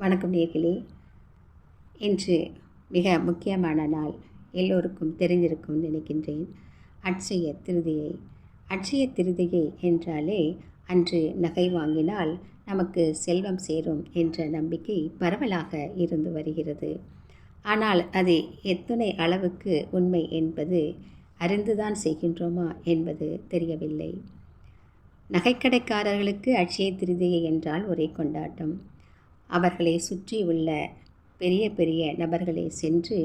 வணக்கம் நேர்களே. இன்று மிக முக்கியமான நாள். எல்லோருக்கும் தெரிஞ்சிருக்கும் நினைக்கின்றேன். அட்சய திருதியை. அட்சய திருதியை என்றாலே அன்று நகை வாங்கினால் நமக்கு செல்வம் சேரும் என்ற நம்பிக்கை பரவலாக இருந்து வருகிறது. ஆனால் அது எத்தனை அளவுக்கு உண்மை என்பது அறிந்துதான் செய்கின்றோமா என்பது தெரியவில்லை. நகைக்கடைக்காரர்களுக்கு அட்சய திருதியை என்றால் ஒரே கொண்டாட்டம். அவர்களை சுற்றி உள்ள பெரிய பெரிய நபர்களை சென்று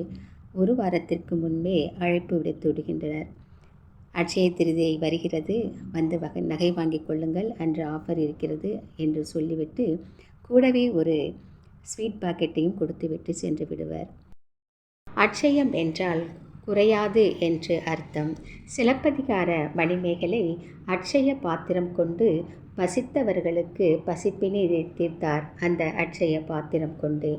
ஒரு வாரத்திற்கு முன்பே அழைப்பு விடுத்து விடுகின்றனர். அட்சய திருதியை வருகிறது. வந்து வகை நகை வாங்கிக் கொள்ளுங்கள். அன்று ஆஃபர் இருக்கிறது என்று சொல்லிவிட்டு கூடவே ஒரு ஸ்வீட் பாக்கெட்டையும் கொடுத்துவிட்டு சென்று விடுவர். அட்சயம் என்றால் குறையாது என்று அர்த்தம். சிலப்பதிகார மணிமேகலை அட்சய பாத்திரம் கொண்டு பசித்தவர்களுக்கு பசிப்பினை தீர்த்தார் அந்த அட்சய பாத்திரம் கொண்டு.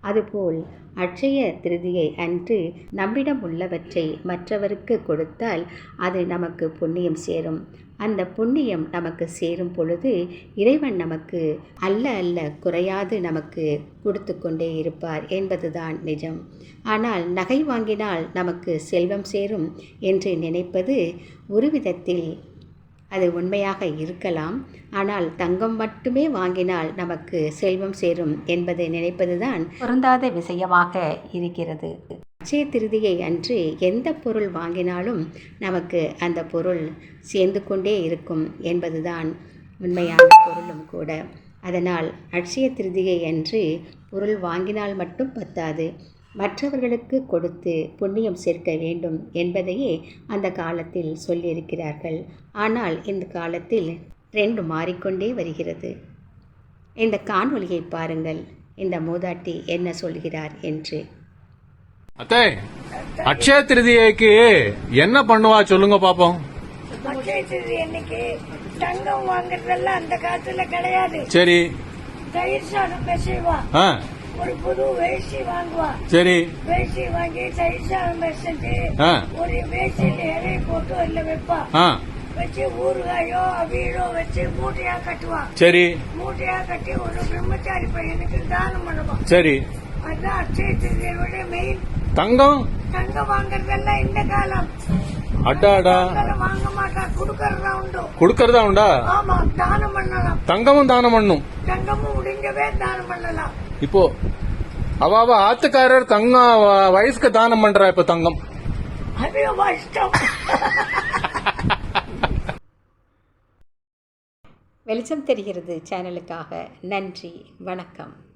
அதுபோல் அட்சய திருதியை அன்று நம்மிடம் உள்ளவற்றை மற்றவருக்கு கொடுத்தால் அது நமக்கு புண்ணியம் சேரும். அந்த புண்ணியம் நமக்கு சேரும் பொழுது இறைவன் நமக்கு அல்ல அல்ல குறையாது நமக்கு கொடுத்து கொண்டே இருப்பார் என்பதுதான் நிஜம். ஆனால் நகை வாங்கினால் நமக்கு செல்வம் சேரும் என்று நினைப்பது ஒரு விதத்தில் அது உண்மையாக இருக்கலாம். ஆனால் தங்கம் மட்டுமே வாங்கினால் நமக்கு செல்வம் சேரும் என்பதை நினைப்பதுதான் பொருந்தாத விஷயமாக இருக்கிறது. அட்சய திருதியை அன்று எந்த பொருள் வாங்கினாலும் நமக்கு அந்த பொருள் சேர்ந்து கொண்டே இருக்கும் என்பதுதான் உண்மையான பொருளும் கூட. அதனால் அட்சய திருதியை அன்று பொருள் வாங்கினால் மட்டும் பத்தாது. மற்றவர்களுக்கு கொடுத்து புண்ணியம் சேர்க்க வேண்டும் என்பதையே அந்த காலத்தில் சொல்லியிருக்கிறார்கள். ஆனால் இந்த காலத்தில் ட்ரெண்ட் மாறிக்கொண்டே வருகிறது. இந்த காணொளியை பாருங்கள். இந்த மூதாட்டி என்ன சொல்கிறார் என்று. அத்தை அக்ஷய திருதியைக்கு என்ன பண்ணுவா சொல்லுங்க பாப்போம். அக்ஷய திருதி அன்னைக்கு தங்கம் வாங்குறதெல்லாம் அந்த காலத்துல கிடையாது. சரி. தயிர் சாதம் செய்வா ஆ. ஒரு புது வேஷ்டி வாங்குவா. சரி. வேஷ்டி வாங்கி பெசஞ்சு ஆ. ஒரு வேஷ்டியில இலையை போட்டு அதுல வைப்பா. ஆ. வச்சு ஊறுகாயோ அவியலோ வச்சு மூட்டையா கட்டுவா. சரி. மூட்டையா கட்டி ஒரு பிரம்மச்சாரி பையனுக்கு தானம் பண்ணுவான் சரி. அதுதான் அக்ஷய திருதியோட மெயின் தங்கம்? தங்கம் வாங்குறதெல்லாம் இந்த காலம். அடாடா. தங்கம் வாங்க மாட்டா குடுக்கறதா உண்டு? கொடுக்கறதா உண்டா? ஆமா தானம் பண்ணலாம். தங்கமும் தானம் பண்ணும். தங்கமும் முடிஞ்சவே தானம் பண்ணலாம். இப்போ அவ அவ ஆத்துக்காரர் தங்கம் வயசுக்கு தானம் பண்றா இப்ப தங்கம். வெளிச்சம் தெரிகிறது சேனலுக்காக. நன்றி. வணக்கம்.